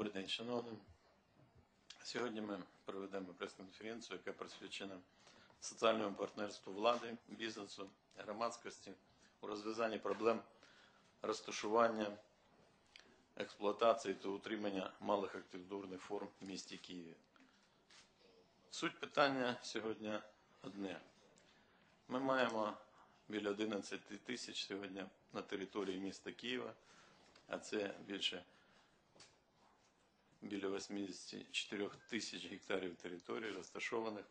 Добрий день, шановні. Сьогодні ми проведемо прес-конференцію, яка присвячена соціальному партнерству влади, бізнесу, громадськості у розв'язанні проблем розташування, експлуатації та утримання малих архітектурних форм в місті Києві. Суть питання сьогодні одне. Ми маємо біля 11 тисяч сьогодні на території міста Києва, а це більше біля 84 тисяч гектарів території, розташованих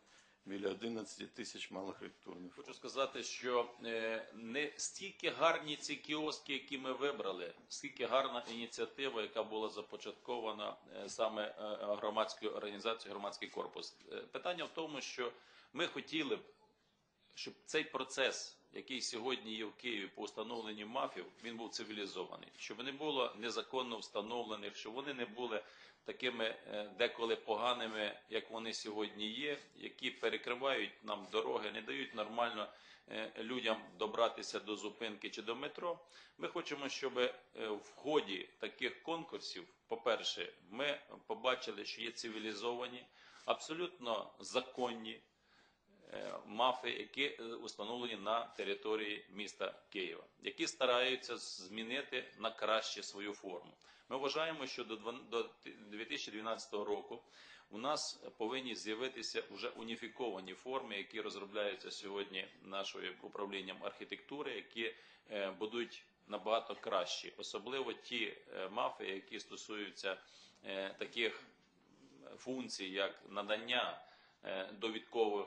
біля 11 тисяч малих архітектурних форм. Хочу сказати, що е, не стільки гарні ці кіоски, які ми вибрали, скільки гарна ініціатива, яка була започаткована е, саме е, громадською організацією громадський корпус. Питання в тому, що ми хотіли б, щоб цей процес, який сьогодні є в Києві по встановленню мафів, він був цивілізований, щоб не було незаконно встановлених, щоб вони не були такими е, деколи поганими, як вони сьогодні є, які перекривають нам дороги, не дають нормально е, людям добратися до зупинки чи до метро. Ми хочемо, щоб е, в ході таких конкурсів, по-перше, ми побачили, що є цивілізовані, абсолютно законні мафи, які установлені на території міста Києва, які стараються змінити на краще свою форму. Ми вважаємо, що до дван- до 2012 року у нас повинні з'явитися вже уніфіковані форми, які розробляються сьогодні нашою управлінням архітектури, які е, будуть набагато кращі, особливо ті е, мафи, які стосуються е, таких функцій, як надання довідкових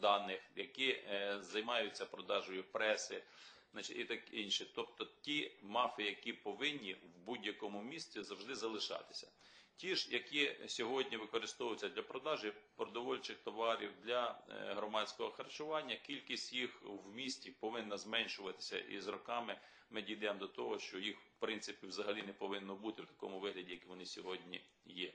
даних, які займаються продажею преси, значить, і так інше. Тобто ті мафи, які повинні в будь-якому місці завжди залишатися. Ті ж, які сьогодні використовуються для продажі продовольчих товарів для е, громадського харчування, кількість їх в місті повинна зменшуватися і з роками ми дійдемо до того, що їх в принципі взагалі не повинно бути в такому вигляді, як вони сьогодні є.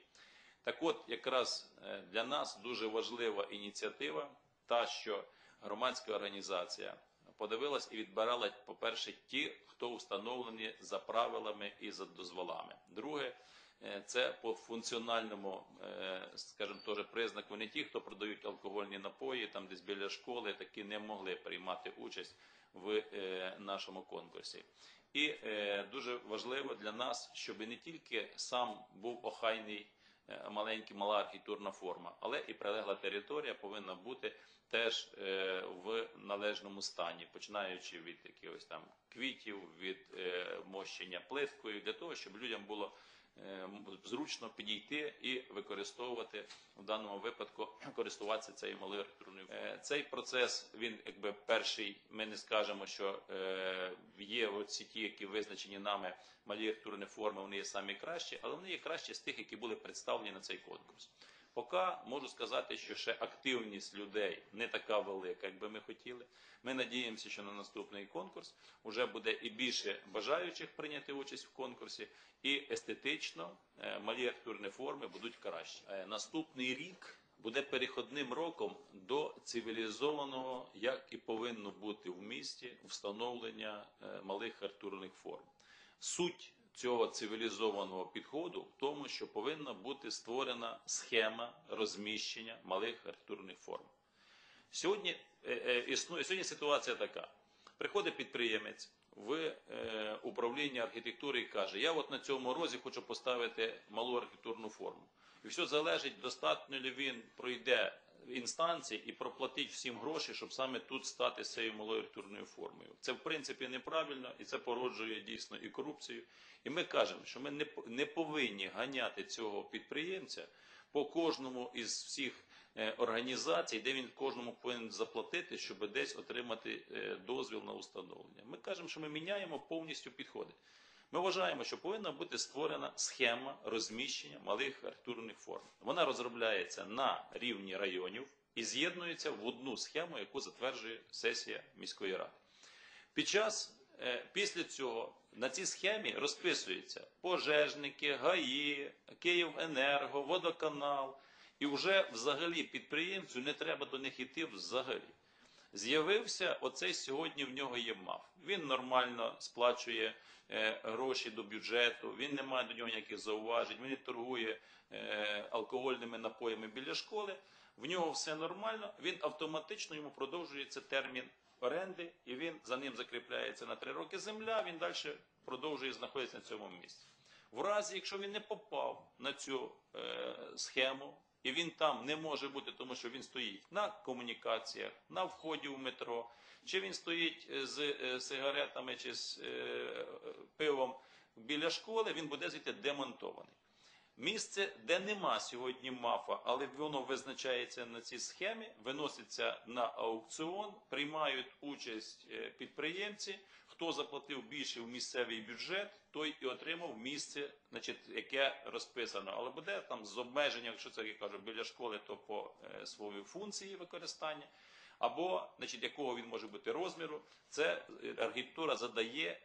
Так от, якраз е, для нас дуже важлива ініціатива, та що громадська організація подивилась і відбирала, по-перше, ті, хто встановлені за правилами і за дозволами. Друге, е, це по функціональному, е, скажімо, теж признаку не ті, хто продають алкогольні напої, там десь біля школи, такі не могли приймати участь в е, нашому конкурсі. І дуже важливо для нас, щоб не тільки сам був охайний е, маленький, мала архітурна форма, але і прилегла територія повинна бути теж е, в належному стані, починаючи від якихось там квітів, від е, мощення плиткою, для того, щоб людям було зручно підійти і використовувати в даному випадку користуватися цією малою архітектурною. Е, Цей процес він якби перший. Ми не скажемо, що е, є оці ті, які визначені нами малі архітектурні форми, вони є самі кращі, але вони є кращі з тих, які були представлені на цей конкурс. Поки можу сказати, що ще активність людей не така велика, як би ми хотіли. Ми надіємося, що на наступний конкурс вже буде і більше бажаючих прийняти участь в конкурсі, і естетично е, малі архітектурні форми будуть кращі. Е, Наступний рік буде переходним роком до цивілізованого, як і повинно бути в місті, встановлення е, малих архітектурних форм. Суть цього цивілізованого підходу в тому, що повинна бути створена схема розміщення малих архітектурних форм. Сьогодні е, е, існує сьогодні ситуація така: приходить підприємець в е, управління архітектури і каже: Я от на цьому розі хочу поставити малу архітектурну форму. І все залежить, достатньо ли він пройде інстанції і проплатить всім гроші, щоб саме тут стати з цією малою формою. Це в принципі неправильно і це породжує дійсно і корупцію. І ми кажемо, що ми не повинні ганяти цього підприємця по кожному із всіх е, організацій, де він кожному повинен заплатити, щоб десь отримати е, дозвіл на установлення. Ми кажемо, що ми міняємо повністю підходи. Ми вважаємо, що повинна бути створена схема розміщення малих архітектурних форм. Вона розробляється на рівні районів і з'єднується в одну схему, яку затверджує сесія міської ради. Під час е, після цього на цій схемі розписуються пожежники, ГАІ, Київенерго, водоканал, і вже взагалі підприємцю не треба до них йти взагалі. З'явився оцей сьогодні в нього є МАФ. Він нормально сплачує е, гроші до бюджету, він не має до нього ніяких зауважень, він не торгує е, алкогольними напоями біля школи. В нього все нормально, він автоматично йому продовжується термін оренди, і він за ним закріпляється на три роки земля. Він далі продовжує знаходитися на цьому місці. В разі, якщо він не попав на цю е, схему, і він там не може бути, тому що він стоїть на комунікаціях, на вході в метро, чи він стоїть е, з е, сигаретами чи з е, пивом біля школи, він буде звідти демонтований. Місце, де нема сьогодні мафа, але воно визначається на цій схемі, виноситься на аукціон, приймають участь підприємці. Хто заплатив більше в місцевий бюджет, той і отримав місце, значить, яке розписано. Але буде там з обмеженням, якщо це я кажу, біля школи, то по е, своїй функції використання. Або, значить, якого він може бути розміру, це е, архітектура задає